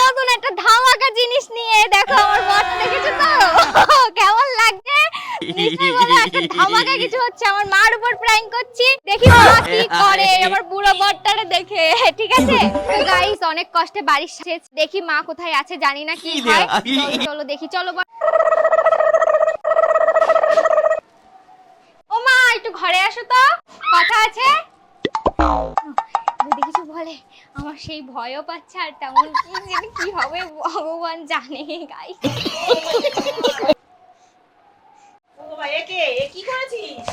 নতুন একটা ধামাকা জিনিস নিয়ে। দেখো আমার বরটা দেখেছ তো? কেমন লাগছে? ধামাকা কিছু হচ্ছে। আমার মার উপর প্র্যাঙ্ক করছি। দেখি মা কি করে আমার বুড়ো বরটারে দেখে। ঠিক আছে? গাইস অনেক কষ্টে বাড়ির শেষ দেখি মা কোথায় আছে জানি না কি হয়। চলো দেখি চলো বর। ও মা একটু ঘরে আসো তো। কথা আছে? যদি কিছু বলে আমার সেই ভয়ও পাচ্ছে আর তেমন কি জানি কি হবে ভগবান জানে গাই। কে? কি করেছিস?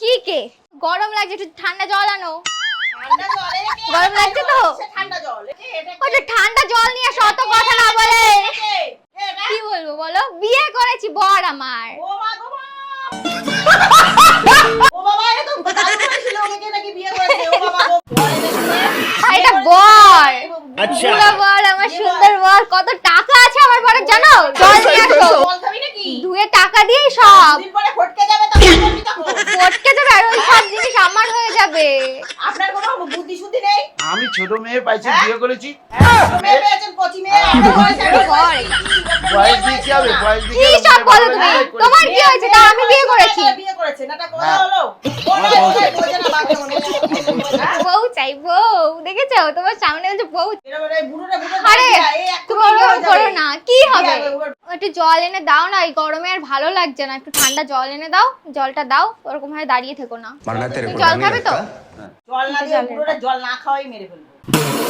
কি কে? গরম লাগছে একটু ঠান্ডা জল আনো? গরম লাগছে তো? ওটা ঠান্ডা জল নিয়ে অত কথা না বলে? কি? বলব বলো? বিয়ে করেছি বর আমার। ও মা গো মা। ও বাবা, এ তো দাদু বলেছিল ওকে নাকি বিয়ে করেছে। ও বাবা গো, বর এনেছিলে, আর বিয়ে এটা করেছে। আচ্ছা। পুরো বর আমার সুন্দর বর কত টাকা আছে আমার বরের জানো জল নিয়ে আসো জল খাবি নাকি? ধুয়ে টাকা দিয়ে সব দুদিন পরে ফটকে যাবে তখন ফটকে যাবে আর ওই সব জিনিস আমার হয়ে যাবে আপনার কোনো বুদ্ধি শুদ্ধি নেই আমি ছোট মেয়ে পাইছি? বিয়ে করেছি মেয়ে পেয়েছেন কচি মেয়ে আপনার হ্যাঁ, চাই দেখেছ? তোমার আরে তুমি করো না। হবে? একটু জল এনে দাও না এই গরমে আর ভালো লাগছে না। একটু ঠান্ডা জল এনে দাও জলটা দাও ওরকম ভাবে দাঁড়িয়ে থেকো না। জল খাবে তো? জল না খাওয়াই মেরে ফেলব।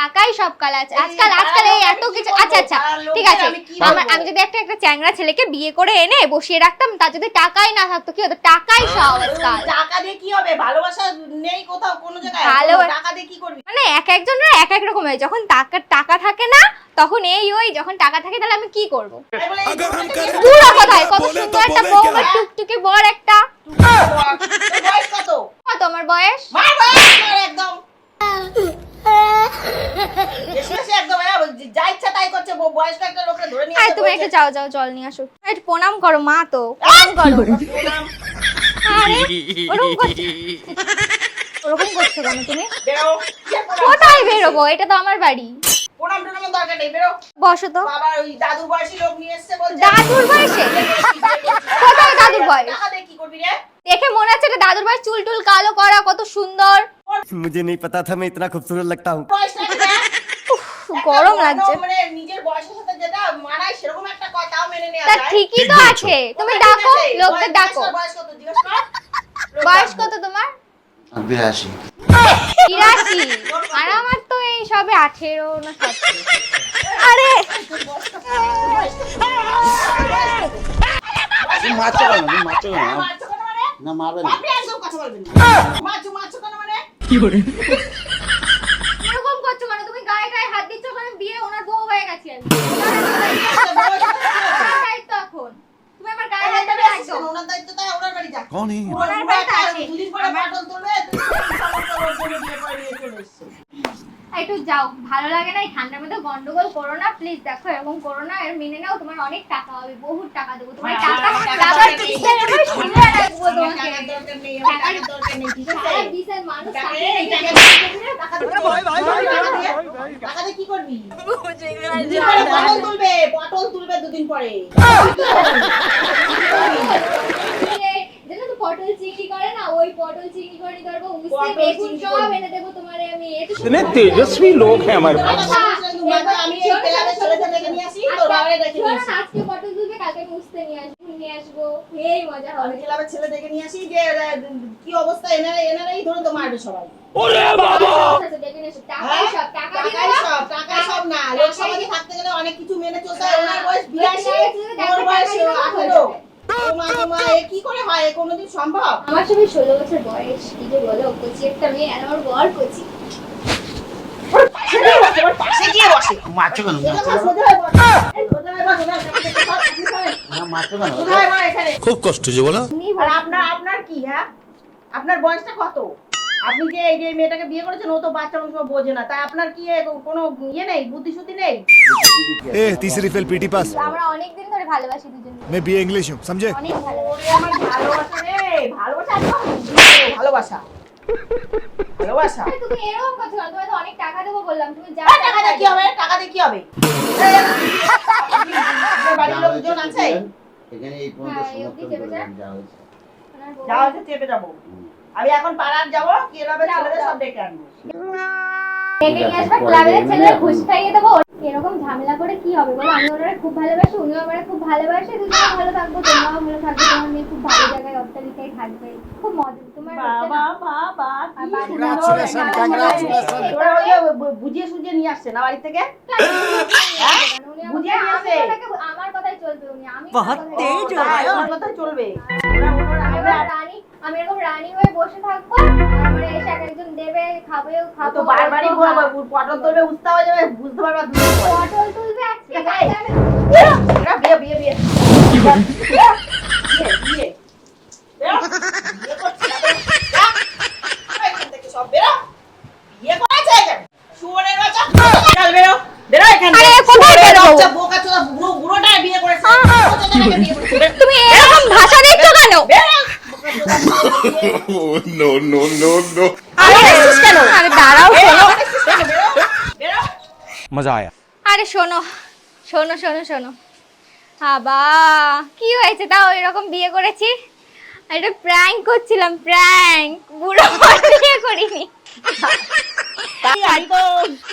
টাকাই সব কাল আছে আজকাল আজকাল এই এত কিছু আচ্ছা আচ্ছা ঠিক আছে আমার আমি যদি একটা একটা চ্যাংড়া ছেলেকে বিয়ে করে এনে বসিয়ে রাখতাম তার যদি টাকাই না থাকতো কি হতো টাকাই সব আজকাল টাকা দিয়ে কি হবে ভালোবাসা নেই কোথাও কোনো জায়গায় ভালোবাসা- টাকা দিয়ে কি করবি মানে এক একজনের এক এক রকম হয় যখন টাকা টাকা থাকে না তখন এই ওই যখন টাকা থাকে তাহলে আমি কি করব পুরো কথায় কত সুন্দর একটা বউ আমার টুকটুকে বর একটা তোর বয়স কত কত আমার বয়স মার বয়স মার একদম বেশি বেশি একদম হ্যাঁ, প্রণাম করো মা তো ওরকম করছ কেন? তুমি? কোথায় বেরোবো? এটা তো আমার বাড়ি। দাদুর বয়স দেখে মনে হচ্ছে দাদুর ভাই চুল টুল কালো করা কত সুন্দর। মুখে নেই পাতা থা মে ইতনা খুবসুরত লাগতা হুঁ গরম লাগছে। মানে নিজের বয়সের সাথে যেটা মানায় সেরকম একটা কথাও মেনে নেওয়া তা যায়। ঠিকই তো আছে। তুমি ডাকো লোকদের ডাকো। বয়স কত? জিজ্ঞেস কর। বয়স কত তোমার? বিরাশি। তিরাশি আর আমার তো এই সবে আঠেরো না আরে! মারবে আপনি একদম কথা বলবেন কেন মানে? এরকম করছ মানে তুমি গায়ে গায়ে হাত দিচ্ছ ওখানে বিয়ে ওনার বউ হয়ে গেছি আমি আচ্ছা, বয়স কত হয়েছে? আমার দায়িত্ব এখন তুমি আমার গায়ে ওনার হাত বাড়ি দেবে আসিস কেন? ওনার দায়িত্ব তাই একটু যাও ভালো লাগে না এই ঠান্ডার মধ্যে গন্ডগোল করো না প্লিজ দেখো এবং করো না মেনে নাও তোমার অনেক টাকা হবে বহুত টাকা দেবো। তোমার টাকা টাকা টাকার দরকার নেই। টাকা দিয়ে কি করবি? পটল তুলবে? পটল তুলবে দুদিন পরে। এই, জানো তো পটল চিংড়ি করে না ওই পটল চিংড়ি করে নিতে পারবো উস্তে পটল বেগুন চিংড়ি সব করবি। এনে দেবো তোমারে আমি এত इतने तेजस्वी लोग हैं हमारे पास আচ্ছা, মাথা আমি এই ক্লাবের ছেলেদের ডেকে নিয়ে আসি, তোর বাবারে ডেকে নিয়ে আসি। আজকে পটল তুলবে কালকে আমি উস্তে নিয়ে আসবো নিয়ে আসবো এই মজা আমি হবে ক্লাবের ছেলে ডেকে নিয়ে আসি যে এরা, কি অবস্থা এনারা এনারাই ধরে তো মারবে সবাই আচ্ছা, ডেকে নিয়ে এসো। টাকাই হ্যাঁ? সব টাকা টাকাই দিবা সব টাকাই সব না লোক সমাজে থাকতে গেলে অনেক কিছু মেনে চলতে হয় ওনার বয়স বিরাশি ওর বয়স আঠেরো ও মা গো মা এ কি করে হয় কোনোদিন সম্ভব আমার সবাই ষোলো বছর বয়স কি যে বলো কচি একটা মেয়ে আর আমার বর কচি পাশে গিয়ে বসে মারছো কেন হয়ে হয়ে হয়ে হয়ে। খুব কষ্ট যে বলো আপনার আপনার কি হ্যাঁ আপনার বয়সটা কত আপনি যে এই যে মেয়েটাকে বিয়ে করেছেন ও তো বাচ্চা মানুষ বোঝে না। তাই আপনার কি কোনো ইয়ে নেই? বুদ্ধি সুদ্ধি নেই? এ তিসরি ফেল পিটি পাস। আমরা অনেক দিন ধরে ভালোবাসি দুজন মে বি ইংলিশ হুম সমঝে অনেক ভালোবাসি। আমার ভালোবাসা রে ভালোবাসা ভালোবাসা। ভালোবাসা। তুমি এরকম কথা বলো তোমায় তো অনেক টাকা দেবো বললাম তুমি যা টাকা দিয়ে কি হবে? টাকা দিয়ে কি হবে? বাড়ির লোকজন আছে? এখানে এই পর্যন্ত হ্যাঁ, সমস্ত যা। হয়েছে যা হয়েছে। চেপে যাব। আমি এখন পাড়ার যাব ক্লাবের ছেলেদের সব ডেকে আনব ডেকে নিয়ে আসবে ক্লাবের ছেলেদের ঘুষ খাইয়ে দেবো এরকম ঝামেলা করে কি হবে বলো আমি ওনারে খুব ভালোবাসি উনিও আমারে খুব ভালোবাসে দুজনে ভালো থাকব তোমরাও ভালো থাকবে তোমার মেয়ে খুব ভালো জায়গায় অট্টালিকায় থাকবে খুব মজা তোমার বাবা বাবা বুঝিয়ে সুঝিয়ে নিয়ে আসছে না বাড়ি থেকে হ্যাঁ? বুঝিয়ে আমি নিয়েছে। আমার কথাই চলবে উনি আমি কথাই চলবে। রানী আমি এরকম রানী হয়ে বসে থাকব আমার এসে এক একজন দেবে খাবে ও খাব তো বারবারই বলব। পটল তুলবে উস্তা হয়ে যাবে বুঝতে পারবা পরে। পটল তুলবে আজকে বিয়ে বিয়ে বিয়ে। বিয়ে। তুমি এরকম ভাষা দিচ্ছ কেন? বেরো। নো নো নো নো আরে দাঁড়াও শোনো। মজা আয়া। আরে শোনো শোনো শোনো শোনো। বাবা কি হয়েছে? তাও এরকম বিয়ে করেছি? একটা প্র্যাঙ্ক করছিলাম প্র্যাঙ্ক বুড়ো বিয়ে করিনি।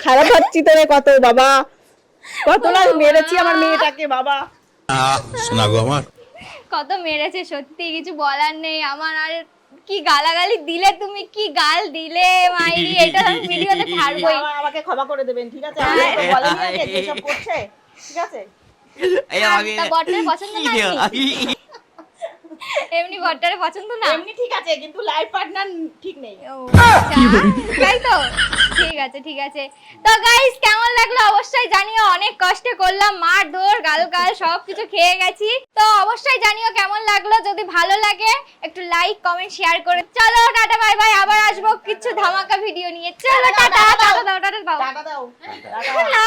খারাপ ভাবছি তোরে কত বাবা। কত মেরেছি আমার মেয়েটাকে বাবা। শোনা আমার। কত মেরেছে সত্যি কিছু বলার নেই। আমার আর কি গালাগালি দিলে তুমি? কি গাল দিলে মাইরি? এটা আমি ভিডিওতে ছাড়বই। বাবা, আমাকে ক্ষমা করে দেবেন ঠিক আছে। আমি তো বলেনি ওকে যেসব করছে ঠিক আছে? এই তা বটটার পছন্দ না কি? এমনি বটটারে পছন্দ না? এমনি ঠিক আছে কিন্তু লাইফ পার্টনার ঠিক নেই। ও, আচ্ছা, তাই তো? ঠিক আছে ঠিক আছে। তো গাইস কেমন লাগল? অবশ্যই জানিও অনেক কষ্টে করলাম মার ধর গাল গাল সব কিছু খেয়ে গেছি। তো অবশ্যই জানিও কেমন লাগল? যদি ভালো লাগে একটু লাইক কমেন্ট শেয়ার করে চলো টাটা বাই বাই আবার আসব কিছু ধামাকা ভিডিও নিয়ে। চলো টাটা টাটা দাও টাটা দাও টাটা দাও। টাটা দাও। না।